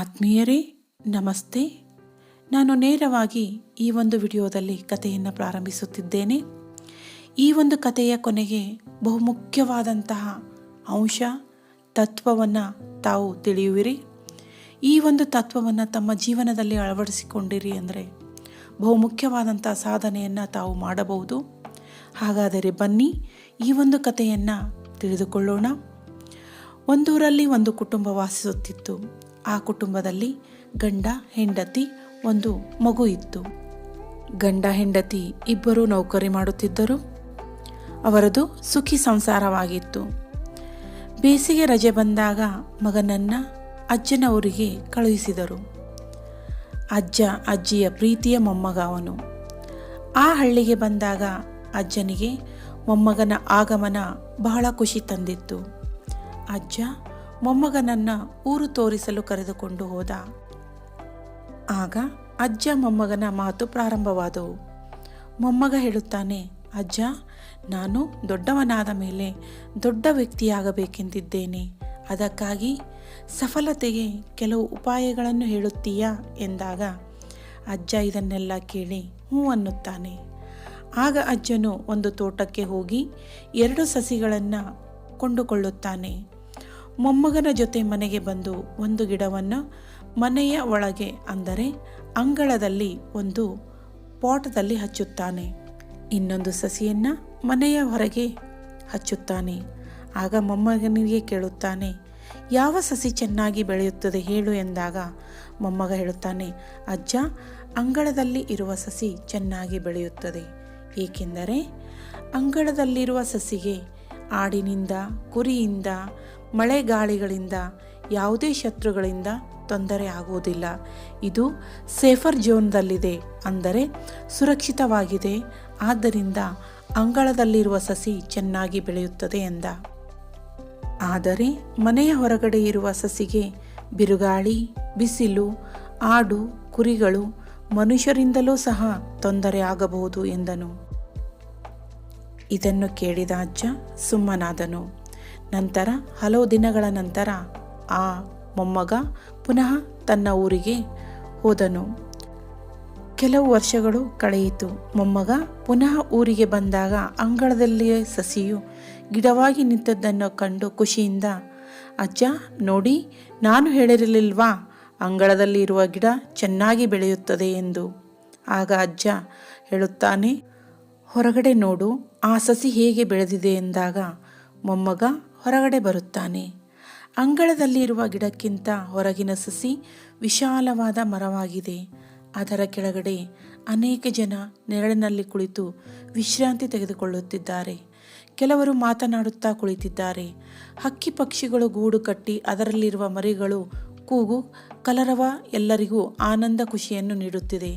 ಆತ್ಮೀಯರೇ, ನಮಸ್ತೆ. ನಾನು ನೇರವಾಗಿ ಈ ಒಂದು ವಿಡಿಯೋದಲ್ಲಿ ಕಥೆಯನ್ನು ಪ್ರಾರಂಭಿಸುತ್ತಿದ್ದೇನೆ. ಈ ಒಂದು ಕಥೆಯ ಕೊನೆಗೆ ಬಹುಮುಖ್ಯವಾದಂತಹ ಅಂಶ, ತತ್ವವನ್ನು ತಾವು ತಿಳಿಯುವಿರಿ. ಈ ಒಂದು ತತ್ವವನ್ನು ತಮ್ಮ ಜೀವನದಲ್ಲಿ ಅಳವಡಿಸಿಕೊಂಡಿರಿ ಅಂದರೆ ಬಹುಮುಖ್ಯವಾದಂಥ ಸಾಧನೆಯನ್ನು ತಾವು ಮಾಡಬಹುದು. ಹಾಗಾದರೆ ಬನ್ನಿ ಈ ಒಂದು ಕಥೆಯನ್ನು ತಿಳಿದುಕೊಳ್ಳೋಣ. ಒಂದೂರಲ್ಲಿ ಒಂದು ಕುಟುಂಬ ವಾಸಿಸುತ್ತಿತ್ತು. ಆ ಕುಟುಂಬದಲ್ಲಿ ಗಂಡ, ಹೆಂಡತಿ, ಒಂದು ಮಗು ಇತ್ತು. ಗಂಡ, ಹೆಂಡತಿ ಇಬ್ಬರು ನೌಕರಿ ಮಾಡುತ್ತಿದ್ದರು. ಅವರದು ಸುಖಿ ಸಂಸಾರವಾಗಿತ್ತು. ಬೇಸಿಗೆ ರಜೆ ಬಂದಾಗ ಮಗನನ್ನ ಅಜ್ಜನ ಊರಿಗೆ ಕಳುಹಿಸಿದರು. ಅಜ್ಜ ಅಜ್ಜಿಯ ಪ್ರೀತಿಯ ಮೊಮ್ಮಗ ಅವನು. ಆ ಹಳ್ಳಿಗೆ ಬಂದಾಗ ಅಜ್ಜನಿಗೆ ಮೊಮ್ಮಗನ ಆಗಮನ ಬಹಳ ಖುಷಿ ತಂದಿತ್ತು. ಅಜ್ಜ ಮೊಮ್ಮಗನನ್ನ ಊರು ತೋರಿಸಲು ಕರೆದುಕೊಂಡು ಹೋದ. ಆಗ ಅಜ್ಜ ಮೊಮ್ಮಗನ ಮಾತು ಪ್ರಾರಂಭವಾದವು ಮೊಮ್ಮಗ ಹೇಳುತ್ತಾನೆ, ಅಜ್ಜ, ನಾನು ದೊಡ್ಡವನಾದ ಮೇಲೆ ದೊಡ್ಡ ವ್ಯಕ್ತಿಯಾಗಬೇಕೆಂದಿದ್ದೇನೆ. ಅದಕ್ಕಾಗಿ ಸಫಲತೆಗೆ ಕೆಲವು ಉಪಾಯಗಳನ್ನು ಹೇಳುತ್ತೀಯಾ? ಎಂದಾಗ, ಅಜ್ಜ, ಇದನ್ನೆಲ್ಲ ಕೇಳಿ ಹ್ಞೂ ಅನ್ನುತ್ತಾನೆ. ಆಗ ಅಜ್ಜನು ಒಂದು ತೋಟಕ್ಕೆ ಹೋಗಿ ಎರಡು ಸಸಿಗಳನ್ನು ಕೊಂಡುಕೊಳ್ಳುತ್ತಾನೆ. ಮೊಮ್ಮಗನ ಜೊತೆ ಮನೆಗೆ ಬಂದು ಒಂದು ಗಿಡವನ್ನು ಮನೆಯ ಒಳಗೆ ಅಂದರೆ ಅಂಗಳದಲ್ಲಿ ಒಂದು ಪಾಟದಲ್ಲಿ ಹಚ್ಚುತ್ತಾನೆ. ಇನ್ನೊಂದು ಸಸಿಯನ್ನು ಮನೆಯ ಹೊರಗೆ ಹಚ್ಚುತ್ತಾನೆ. ಆಗ ಮೊಮ್ಮಗನಿಗೆ ಕೇಳುತ್ತಾನೆ, ಯಾವ ಸಸಿ ಚೆನ್ನಾಗಿ ಬೆಳೆಯುತ್ತದೆ ಹೇಳು ಎಂದಾಗ ಮೊಮ್ಮಗ ಹೇಳುತ್ತಾನೆ, ಅಜ್ಜ, ಅಂಗಳದಲ್ಲಿ ಇರುವ ಸಸಿ ಚೆನ್ನಾಗಿ ಬೆಳೆಯುತ್ತದೆ. ಏಕೆಂದರೆ ಅಂಗಳದಲ್ಲಿರುವ ಸಸಿಗೆ ಆಡಿನಿಂದ, ಕುರಿಯಿಂದ ಮಳೆಗಾಳಿಗಳಿಂದ, ಯಾವುದೇ ಶತ್ರುಗಳಿಂದ ತೊಂದರೆ ಆಗುವುದಿಲ್ಲ. ಇದು ಸೇಫರ್ ಜೋನ್ದಲ್ಲಿದೆ ಅಂದರೆ ಸುರಕ್ಷಿತವಾಗಿದೆ. ಆದ್ದರಿಂದ ಅಂಗಳದಲ್ಲಿರುವ ಸಸಿ ಚೆನ್ನಾಗಿ ಬೆಳೆಯುತ್ತದೆ ಎಂದ. ಆದರೆ ಮನೆಯ ಹೊರಗಡೆ ಇರುವ ಸಸಿಗೆ ಬಿರುಗಾಳಿ, ಬಿಸಿಲು, ಆಡು, ಕುರಿಗಳು ಮನುಷ್ಯರಿಂದಲೂ ಸಹ ತೊಂದರೆ ಆಗಬಹುದು ಎಂದನು. ಇದನ್ನು ಕೇಳಿದ ಅಜ್ಜ ಸುಮ್ಮನಾದನು. ನಂತರ ಹಲವು ದಿನಗಳ ನಂತರ ಆ ಮೊಮ್ಮಗ ಪುನಃ ತನ್ನ ಊರಿಗೆ ಹೋದನು. ಕೆಲವು ವರ್ಷಗಳು ಕಳೆಯಿತು. ಮೊಮ್ಮಗ ಪುನಃ ಊರಿಗೆ ಬಂದಾಗ ಅಂಗಳದಲ್ಲಿಯೇ ಸಸಿಯು ಗಿಡವಾಗಿ ನಿಂತದ್ದನ್ನು ಕಂಡು ಖುಷಿಯಿಂದ, ಅಜ್ಜ, ನೋಡಿ, ನಾನು ಹೇಳಿರಲಿಲ್ವಾ? ಅಂಗಳದಲ್ಲಿ ಇರುವ ಗಿಡ ಚೆನ್ನಾಗಿ ಬೆಳೆಯುತ್ತದೆ ಎಂದು. ಆಗ ಅಜ್ಜ ಹೇಳುತ್ತಾನೆ, ಹೊರಗಡೆ ನೋಡು, ಆ ಸಸಿ ಹೇಗೆ ಬೆಳೆದಿದೆ ಎಂದಾಗ ಮೊಮ್ಮಗ ಹೊರಗಡೆ ಬರುತ್ತಾನೆ. ಅಂಗಳದಲ್ಲಿರುವ ಗಿಡಕ್ಕಿಂತ ಹೊರಗಿನ ಸಸಿ ವಿಶಾಲವಾದ ಮರವಾಗಿದೆ. ಅದರ ಕೆಳಗಡೆ ಅನೇಕ ಜನ ನೆರಳಿನಲ್ಲಿ ಕುಳಿತು ವಿಶ್ರಾಂತಿ ತೆಗೆದುಕೊಳ್ಳುತ್ತಿದ್ದಾರೆ. ಕೆಲವರು ಮಾತನಾಡುತ್ತಾ ಕುಳಿತಿದ್ದಾರೆ. ಹಕ್ಕಿ ಪಕ್ಷಿಗಳು ಗೂಡು ಕಟ್ಟಿ ಅದರಲ್ಲಿರುವ ಮರಿಗಳು ಕೂಗು, ಕಲರವ ಎಲ್ಲರಿಗೂ ಆನಂದ ಖುಷಿಯನ್ನು ನೀಡುತ್ತಿದೆ.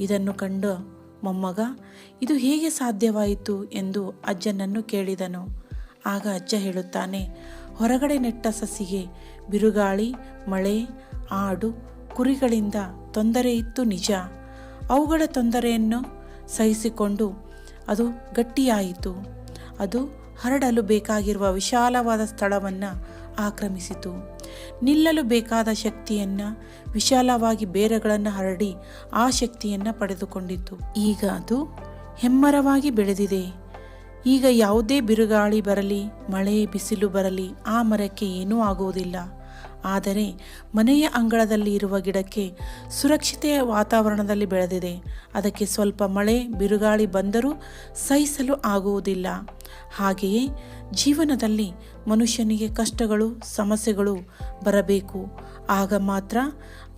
ಇದನ್ನು ಕಂಡು ಮೊಮ್ಮಗ, ಇದು ಹೇಗೆ ಸಾಧ್ಯವಾಯಿತು? ಎಂದು ಅಜ್ಜನನ್ನು ಕೇಳಿದನು. ಆಗ ಅಜ್ಜ ಹೇಳುತ್ತಾನೆ, ಹೊರಗಡೆ ನೆಟ್ಟ ಸಸಿಗೆ ಬಿರುಗಾಳಿ, ಮಳೆ, ಆಡು, ಕುರಿಗಳಿಂದ ತೊಂದರೆ ಇತ್ತು ನಿಜ. ಅವುಗಳ ತೊಂದರೆಯನ್ನು ಸಹಿಸಿಕೊಂಡು ಅದು ಗಟ್ಟಿಯಾಯಿತು. ಅದು ಹರಡಲು ಬೇಕಾಗಿರುವ ವಿಶಾಲವಾದ ಸ್ಥಳವನ್ನು ಆಕ್ರಮಿಸಿತು. ನಿಲ್ಲಲು ಬೇಕಾದ ಶಕ್ತಿಯನ್ನು, ವಿಶಾಲವಾಗಿ ಬೇರೆಗಳನ್ನು ಹರಡಿ ಆ ಶಕ್ತಿಯನ್ನು ಪಡೆದುಕೊಂಡಿತು ಈಗ ಅದು ಹೆಮ್ಮರವಾಗಿ ಬೆಳೆದಿದೆ. ಈಗ ಯಾವುದೇ ಬಿರುಗಾಳಿ ಬರಲಿ, ಮಳೆ, ಬಿಸಿಲು ಬರಲಿ, ಆ ಮರಕ್ಕೆ ಏನೂ ಆಗುವುದಿಲ್ಲ. ಆದರೆ ಮನೆಯ ಅಂಗಳದಲ್ಲಿ ಇರುವ ಗಿಡಕ್ಕೆ ಸುರಕ್ಷತೆಯ ವಾತಾವರಣದಲ್ಲಿ ಬೆಳೆದಿದೆ. ಅದಕ್ಕೆ ಸ್ವಲ್ಪ ಮಳೆ, ಬಿರುಗಾಳಿ ಬಂದರೂ ಸಹಿಸಲು ಆಗುವುದಿಲ್ಲ. ಹಾಗೆಯೇ ಜೀವನದಲ್ಲಿ ಮನುಷ್ಯನಿಗೆ ಕಷ್ಟಗಳು, ಸಮಸ್ಯೆಗಳು ಬರಬೇಕು. ಆಗ ಮಾತ್ರ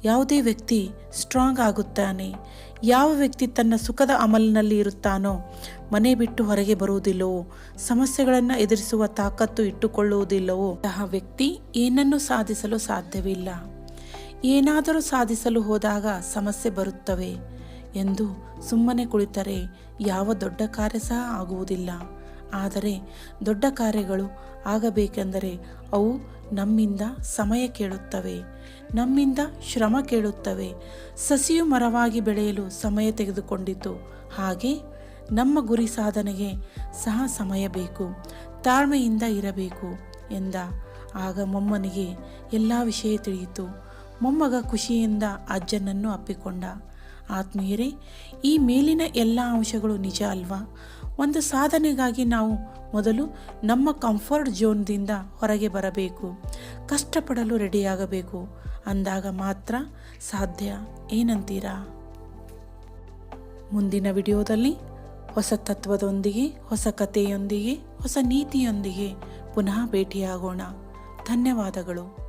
ಯಾವುದೇ ವ್ಯಕ್ತಿ ಸ್ಟ್ರಾಂಗ್ ಆಗುತ್ತಾನೆ. ಯಾವ ವ್ಯಕ್ತಿ ತನ್ನ ಸುಖದ ಅಮಲಿನಲ್ಲಿ ಇರುತ್ತಾನೋ, ಮನೆ ಬಿಟ್ಟು ಹೊರಗೆ ಬರುವುದಿಲ್ಲವೋ, ಸಮಸ್ಯೆಗಳನ್ನು ಎದುರಿಸುವ ತಾಕತ್ತು ಇಟ್ಟುಕೊಳ್ಳುವುದಿಲ್ಲವೋ, ಅಂತಹ ವ್ಯಕ್ತಿ ಏನನ್ನು ಸಾಧಿಸಲು ಸಾಧ್ಯವಿಲ್ಲ. ಏನಾದರೂ ಸಾಧಿಸಲು ಹೋದಾಗ ಸಮಸ್ಯೆ ಬರುತ್ತವೆ ಎಂದು ಸುಮ್ಮನೆ ಕುಳಿತರೆ ಯಾವ ದೊಡ್ಡ ಕಾರ್ಯ ಸಹ ಆಗುವುದಿಲ್ಲ. ಆದರೆ ದೊಡ್ಡ ಕಾರ್ಯಗಳು ಆಗಬೇಕೆಂದರೆ ಅವು ನಮ್ಮಿಂದ ಸಮಯ ಕೇಳುತ್ತವೆ, ನಮ್ಮಿಂದ ಶ್ರಮ ಕೇಳುತ್ತವೆ. ಸಸಿಯು ಮರವಾಗಿ ಬೆಳೆಯಲು ಸಮಯ ತೆಗೆದುಕೊಂಡಿತು. ಹಾಗೆ ನಮ್ಮ ಗುರಿ ಸಾಧನೆಗೆ ಸಹ ಸಮಯ ಬೇಕು, ತಾಳ್ಮೆಯಿಂದ ಇರಬೇಕು ಎಂದ. ಆಗ ಮೊಮ್ಮನಿಗೆ ಎಲ್ಲ ವಿಷಯ ತಿಳಿಯಿತು. ಮೊಮ್ಮಗ ಖುಷಿಯಿಂದ ಅಜ್ಜನನ್ನು ಅಪ್ಪಿಕೊಂಡ. ಆತ್ಮೀಯರೇ, ಈ ಮೇಲಿನ ಎಲ್ಲ ಅಂಶಗಳು ನಿಜ ಅಲ್ವಾ? ಒಂದು ಸಾಧನೆಗಾಗಿ ನಾವು ಮೊದಲು ನಮ್ಮ ಕಂಫರ್ಟ್ ಝೋನ್ದಿಂದ ಹೊರಗೆ ಬರಬೇಕು, ಕಷ್ಟಪಡಲು ರೆಡಿಯಾಗಬೇಕು ಅಂದಾಗ ಮಾತ್ರ ಸಾಧ್ಯ. ಏನಂತೀರಾ? ಮುಂದಿನ ವಿಡಿಯೋದಲ್ಲಿ ಹೊಸ ತತ್ವದೊಂದಿಗೆ, ಹೊಸ ಕಥೆಯೊಂದಿಗೆ, ಹೊಸ ನೀತಿಯೊಂದಿಗೆ ಪುನಃ ಭೇಟಿಯಾಗೋಣ. ಧನ್ಯವಾದಗಳು.